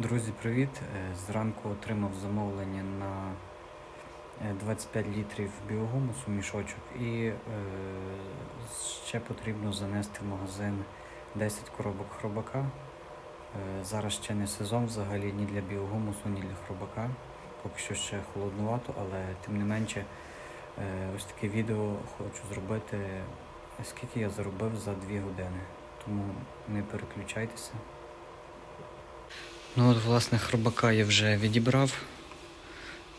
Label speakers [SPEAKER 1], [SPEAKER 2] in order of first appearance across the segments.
[SPEAKER 1] Друзі, привіт! Е, Зранку отримав замовлення на е, 25 літрів біогумусу мішочок і е, ще потрібно занести в магазин 10 коробок хробака. Е, Зараз ще не сезон взагалі ні для біогумусу, ні для хробака. Поки що ще холоднувато, але тим не менше е, ось таке відео хочу зробити, скільки я заробив за 2 години. Тому не переключайтеся. Ну от, власне, хробака я вже відібрав.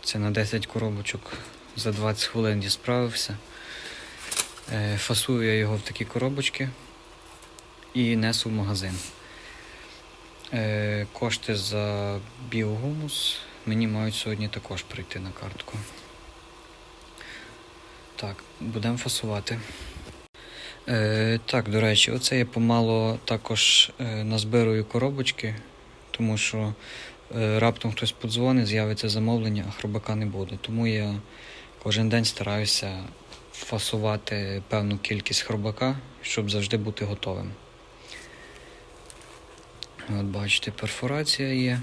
[SPEAKER 1] Це на 10 коробочок за 20 хвилин я справився. Е, Фасую я його в такі коробочки і несу в магазин. Е, Кошти за біогумус мені мають сьогодні також прийти на картку. Так, будемо фасувати. Е, так, до речі, оце я помало також назбирую коробочки, тому що е, раптом хтось подзвонить, з'явиться замовлення, а хробака не буде. Тому я кожен день стараюся фасувати певну кількість хробака, щоб завжди бути готовим. От бачите, перфорація є.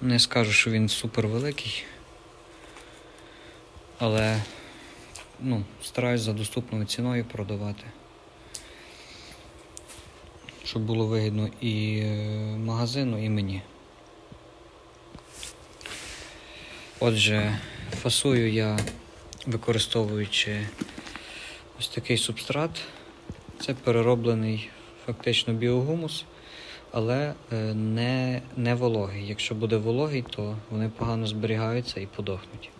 [SPEAKER 1] Не скажу, що він супер великий, але ну, стараюсь за доступною ціною продавати. Щоб було вигідно і е, магазину, і мені. Отже, фасую я використовуючи ось такий субстрат. Це перероблений фактично біогумус, але е, не, не вологий. Якщо буде вологий, то вони погано зберігаються і подохнуть.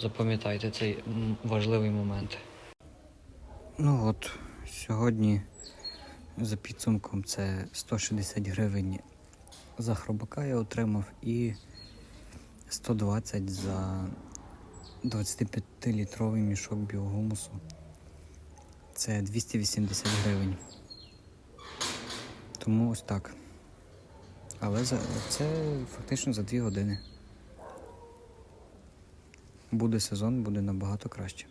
[SPEAKER 1] Запам'ятайте цей важливий момент. Ну от, сьогодні за підсумком це 160 гривень за хробака я отримав і 120 за 25-літровий мішок біогумусу. Це 280 гривень. Тому ось так. Але за, це фактично за 2 години. Буде сезон, буде набагато краще.